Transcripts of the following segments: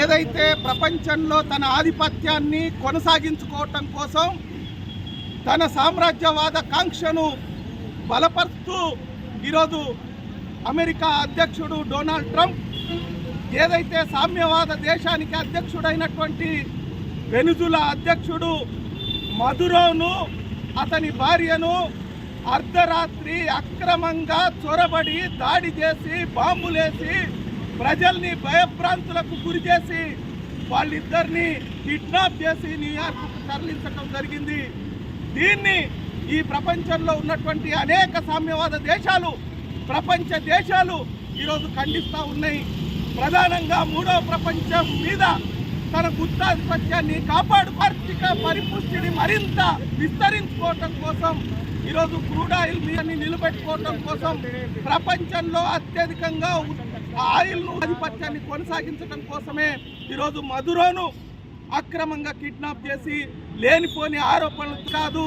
ఏదైతే ప్రపంచంలో తన ఆధిపత్యాన్ని కొనసాగించుకోవటం కోసం తన సామ్రాజ్యవాద కాంక్షను బలపరుస్తూ ఈరోజు అమెరికా అధ్యక్షుడు డొనాల్డ్ ట్రంప్ ఏదైతే సామ్యవాద దేశానికి అధ్యక్షుడైనటువంటి వెనుజులా అధ్యక్షుడు మధురోను అతని భార్యను అర్ధరాత్రి అక్రమంగా చొరబడి దాడి చేసి బాంబులేసి ప్రజల్ని భయభ్రాంతులకు గురి చేసి వాళ్ళిద్దరిని కిడ్నాప్ చేసి న్యూయార్క్ తరలించడం జరిగింది. దీన్ని ఈ ప్రపంచంలో ఉన్నటువంటి అనేక సామ్యవాద దేశాలు ప్రపంచ దేశాలు ఈరోజు ఖండిస్తూ ఉన్నాయి. ప్రధానంగా మూడవ ప్రపంచం మీద తన గుత్తాధిపత్యాన్ని కాపాడు ఆర్థిక పరిపుష్టిని మరింత విస్తరించుకోవటం కోసం ఈరోజు క్రూడాయిల్ మీదని నిలబెట్టుకోవటం కోసం ప్రపంచంలో అత్యధికంగా ఆయిల్ ఆధిపత్యాన్ని కొనసాగించడం కోసమే ఈరోజు మధురోను అక్రమంగా కిడ్నాప్ చేసి లేనిపోని ఆరోపణలు కాదు.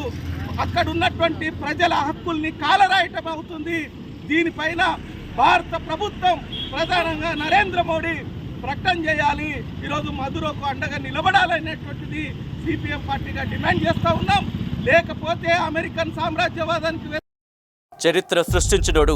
అక్కడ ఉన్నటువంటి ప్రజల హక్కుల్ని కాలరాయటం అవుతుంది. దీనిపైన భారత ప్రభుత్వం ప్రధానంగా నరేంద్ర మోడీ ప్రకటన చేయాలి. ఈరోజు మధురకు అండగా నిలబడాలనేటువంటిది సిపిఎం పార్టీగా డిమాండ్ చేస్తూ ఉన్నాం. లేకపోతే అమెరికన్ సామ్రాజ్యవాదానికి చరిత్ర సృష్టించినోడు